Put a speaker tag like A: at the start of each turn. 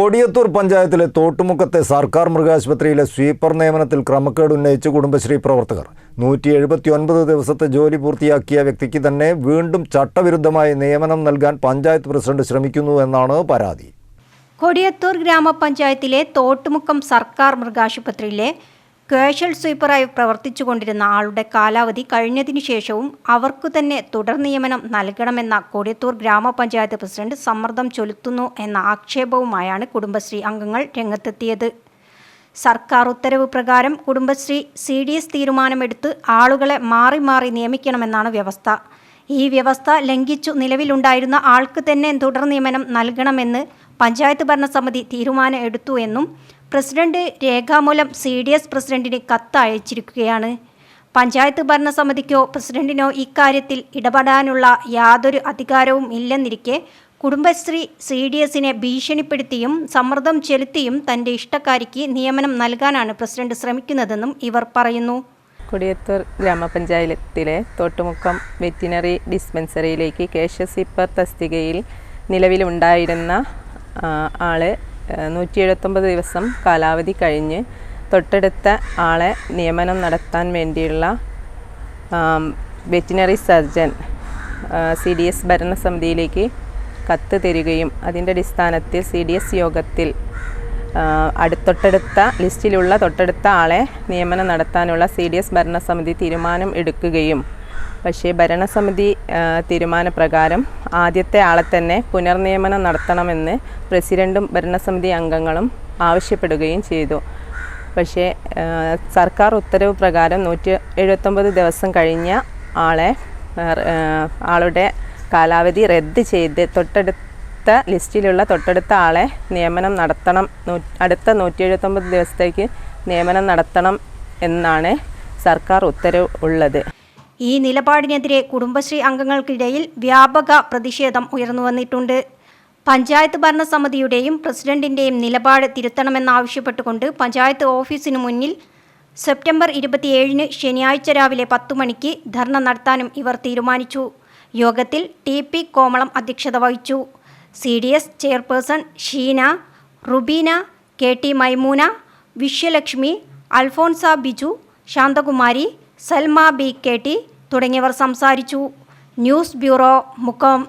A: കൊടിയത്തൂർ പഞ്ചായത്തിലെ തോട്ടുമുക്കത്തെ സർക്കാർ മൃഗാശുപത്രിയിലെ സ്വീപ്പർ നിയമനത്തിൽ ക്രമക്കേട് ഉന്നയിച്ച് കുടുംബശ്രീ പ്രവർത്തകർ. നൂറ്റി എഴുപത്തി ഒൻപത് ദിവസത്തെ ജോലി പൂർത്തിയാക്കിയ വ്യക്തിക്ക് തന്നെ വീണ്ടും ചട്ടവിരുദ്ധമായി നിയമനം നൽകാൻ പഞ്ചായത്ത് പ്രസിഡന്റ് ശ്രമിക്കുന്നു എന്നാണ് പരാതി.
B: കൊടിയത്തൂർ ഗ്രാമപഞ്ചായത്തിലെ തോട്ടുമുക്കം സർക്കാർ മൃഗാശുപത്രിയിലെ ക്യാഷ്വൽ സ്വീപ്പറായി പ്രവർത്തിച്ചുകൊണ്ടിരുന്ന ആളുടെ കാലാവധി കഴിഞ്ഞതിനു ശേഷവും അവർക്കു തന്നെ തുടർ നിയമനം നൽകണമെന്ന കൊടിയത്തൂർ ഗ്രാമപഞ്ചായത്ത് പ്രസിഡന്റ് സമ്മർദ്ദം ചൊലുത്തുന്നു എന്ന ആക്ഷേപവുമായാണ് കുടുംബശ്രീ അംഗങ്ങൾ രംഗത്തെത്തിയത്. സർക്കാർ ഉത്തരവ് പ്രകാരം കുടുംബശ്രീ സി ഡി എസ് തീരുമാനമെടുത്ത് ആളുകളെ മാറി മാറി നിയമിക്കണമെന്നാണ് വ്യവസ്ഥ. ഈ വ്യവസ്ഥ ലംഘിച്ചു നിലവിലുണ്ടായിരുന്ന ആൾക്ക് തന്നെ തുടർ നിയമനം നൽകണമെന്ന് പഞ്ചായത്ത് ഭരണസമിതി തീരുമാനം എടുത്തു എന്നും പ്രസിഡന്റ് രേഖാമൂലം സി ഡി എസ് പ്രസിഡന്റിന് കത്ത് അയച്ചിരിക്കുകയാണ് പഞ്ചായത്ത് ഭരണസമിതിക്കോ പ്രസിഡന്റിനോ ഇക്കാര്യത്തിൽ ഇടപെടാനുള്ള യാതൊരു അധികാരവും ഇല്ലെന്നിരിക്കെ കുടുംബശ്രീ സി ഡി എസിനെ ഭീഷണിപ്പെടുത്തിയും സമ്മർദ്ദം ചെലുത്തിയും തന്റെ ഇഷ്ടക്കാരിക്ക് നിയമനം നൽകാനാണ് പ്രസിഡന്റ് ശ്രമിക്കുന്നതെന്നും ഇവർ പറയുന്നു.
C: കൊടിയത്തൂർ ഗ്രാമപഞ്ചായത്തിലെ തോട്ടുമുക്കം വെറ്റിനറി ഡിസ്പെൻസറിയിലേക്ക് കേശ സിപ്പർ തസ്തികയിൽ നിലവിലുണ്ടായിരുന്ന ആൾ നൂറ്റി എഴുപത്തൊമ്പത് ദിവസം കാലാവധി കഴിഞ്ഞ് തൊട്ടടുത്ത ആളെ നിയമനം നടത്താൻ വേണ്ടിയുള്ള veterinary surgeon C D S ഭരണസമിതിയിലേക്ക് കത്ത് തരികയും അതിന്റെ അടിസ്ഥാനത്തിൽ സി ഡി എസ് യോഗത്തിൽ അടുത്തൊട്ടടുത്ത ലിസ്റ്റിലുള്ള തൊട്ടടുത്ത ആളെ നിയമനം നടത്താനുള്ള സി ഡി എസ് ഭരണസമിതി തീരുമാനം എടുക്കുകയും പക്ഷേ ഭരണസമിതി തീരുമാനപ്രകാരം ആദ്യത്തെ ആളെ തന്നെ പുനർനിയമനം നടത്തണമെന്ന് പ്രസിഡന്റും ഭരണസമിതി അംഗങ്ങളും ആവശ്യപ്പെടുകയും ചെയ്തു. പക്ഷേ സർക്കാർ ഉത്തരവ് പ്രകാരം നൂറ്റി എഴുപത്തൊമ്പത് ദിവസം കഴിഞ്ഞ ആളെ ആളുടെ കാലാവധി റദ്ദ് ചെയ്ത് തൊട്ടടുത്ത ലിസ്റ്റിലുള്ള തൊട്ടടുത്ത ആളെ നിയമനം നടത്തണം അടുത്ത നൂറ്റി എഴുപത്തൊമ്പത് ദിവസത്തേക്ക് നിയമനം നടത്തണം എന്നാണ് സർക്കാർ ഉത്തരവ് ഉള്ളത്.
B: ഈ നിലപാടിനെതിരെ കുടുംബശ്രീ അംഗങ്ങൾക്കിടയിൽ വ്യാപക പ്രതിഷേധം ഉയർന്നു വന്നിട്ടുണ്ട്. പഞ്ചായത്ത് ഭരണസമിതിയുടെയും പ്രസിഡന്റിന്റെയും നിലപാട് തിരുത്തണമെന്നാവശ്യപ്പെട്ടുകൊണ്ട് പഞ്ചായത്ത് ഓഫീസിന് മുന്നിൽ സെപ്റ്റംബർ ഇരുപത്തിയേഴിന് ശനിയാഴ്ച രാവിലെ പത്തു മണിക്ക് ധർണ നടത്താനും ഇവർ തീരുമാനിച്ചു. യോഗത്തിൽ ടി പി കോമളം അധ്യക്ഷത വഹിച്ചു. C D S chairperson Sheena Rubeena K T Maimoona Viswalakshmi Alphonsa Biju Santhakumari Salma B K T തുടങ്ങിയവർ സംസാരിച്ചു. News bureau Mukkam.